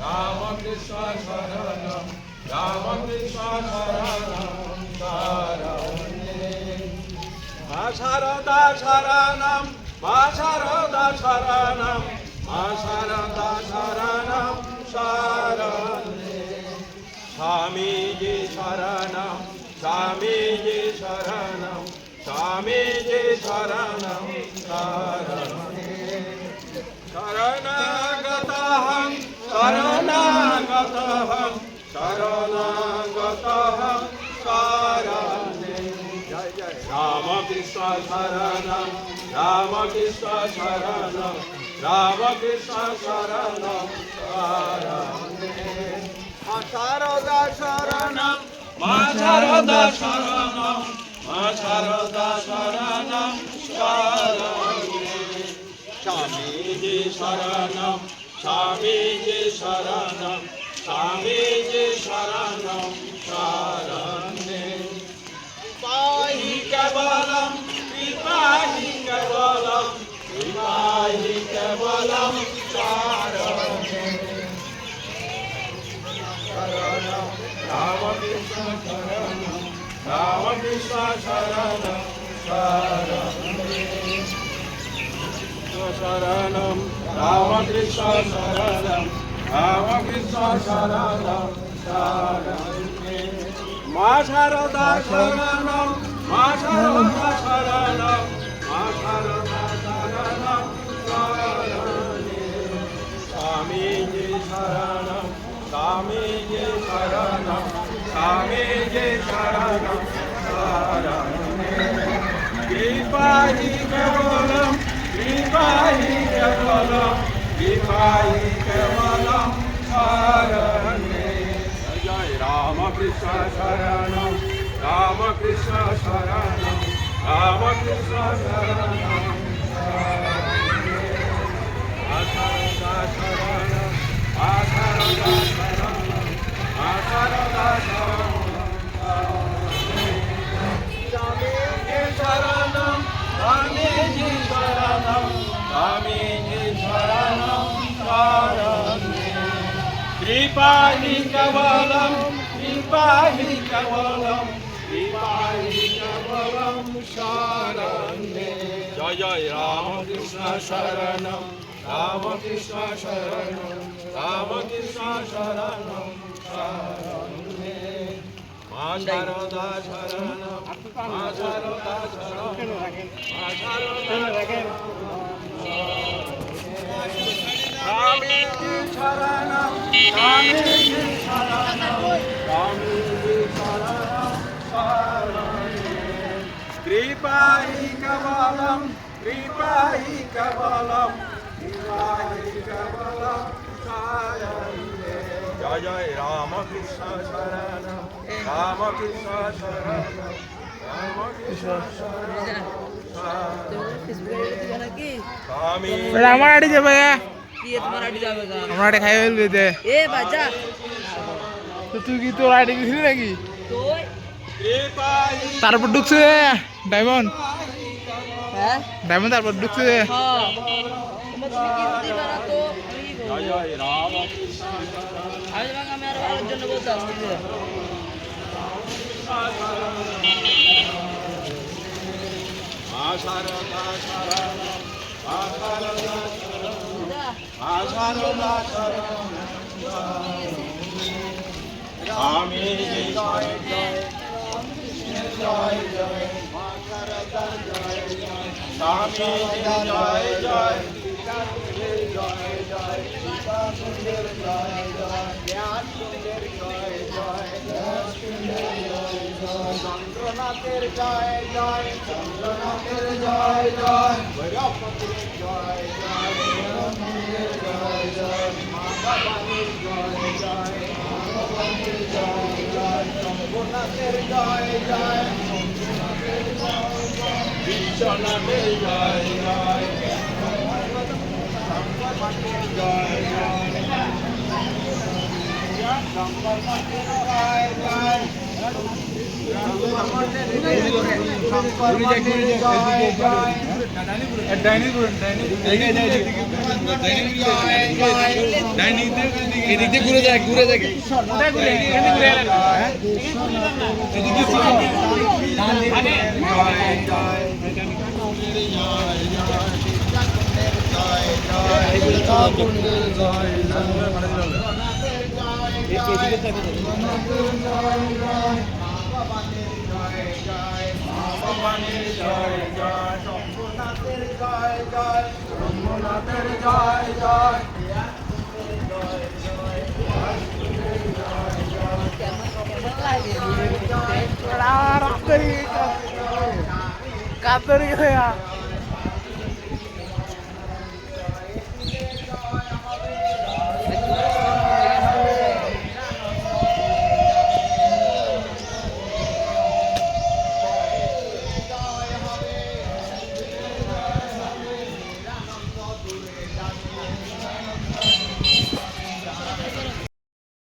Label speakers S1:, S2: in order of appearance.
S1: রামকৃষ্ণ শরণম রামকৃষ্ণ শরণম শরণে মা শারদা শরণম মা শারদা শরণম মা শারদা শরণম শরণে স্বামীজি শরণম স্বামীজি শরণম স্বামীজি শরণম শরণে শরণাগতহং শরণাগতহং শরণাগতহং শরণে জয় জয়। রামকৃষ্ণ শরণম রামকৃষ্ণ শরণম, রামকৃষ্ণ শরণে শারদা শরণম, মা শারদা শরণম, মা শারদা শরণম শরণে স্বামীজি শরণম স্বামীজি শরণম স্বামীজি শরণম, শরণে। পাহি কেবলম কৃপাহি কেবলম কৃপাহি কেবলম, শরণে। শরণম রামকৃষ্ণ শরণম রামকৃষ্ণ শরণম, শরণে। শরণম রামকৃষ্ণ শরণম রামকৃষ্ণ শরণম শরণে মা শারদা শরণম মা শারদা শরণম মা শারদা শরণম শরণে স্বামীজি শরণম স্বামীজি শরণম স্বামীজি শরণম শরণে কৃপাহি কেবলম কৃপাহি কেবলম কৃপাহি কেবলম শরণে জয় রামকৃষ্ণ শরণম রামকৃষ্ণ শরণম রামকৃষ্ণ শরণম আশারদা শরণম আশারদা শরণম আশারদা শরণম স্বামীজি শরণম স্বামীজি শরণম স্বামীজি শরণম শরণে কৃপাহি কেবলম কৃপাহি কেবলম কৃপাহি কেবলম শরণে। জয় জয় রামকৃষ্ণ শরণম রামকৃষ্ণ শরণম রামকৃষ্ণ শরণম শরণে। মা শারদা শরণম মা শারদা শরণম মা শারদা শরণে কেবলম কৃপাহি কেবলম কৃপাহি কেবলম শরণে জয় জয় রামকৃষ্ণ শরণম রামকৃষ্ণ শরণম রামকৃষ্ণ শরণম স্বামী
S2: আমার আড়ি যাবে
S3: কি এ তোমার আইডি যাবে গা
S2: আমার আড়ি খাই ফেলবে দে।
S3: এ বাজা
S2: তো তুই কি তোর আড়ি গেছিলি নাকি? তারপর ঢুকছে ডায়মন্ড।
S3: হ্যাঁ?
S2: ডায়মন্ড তারপর ঢুকছে
S3: হ্যাঁ তোমার তুমি
S1: মা শারদা শরণম স্বামী জয় জয় জয় স্বামী জয় জয় জয় জয় জয় জয় চন্দ্রনাথের জয় জয় চন্দ্রনাথের জয় জয় ভৈরবপতির জয় জয় ভৈরবপতির জয় জয় মা ভবানীর জয় জয় মা ভবানীর জয় জয় শম্ভুনাথের জয় জয় শম্ভুনাথের জয় জয় বিশ্বনাথের জয় জয় শঙ্করপতির জয় জয় শঙ্করপতির জয় জয় শঙ্করপতির জয় জয়
S4: ভগবানের জয় জয় ভগবানের জয় জয় শম্ভুনাথের জয় জয়
S1: শম্ভুনাথের জয় জয়। কাতরি হয়ে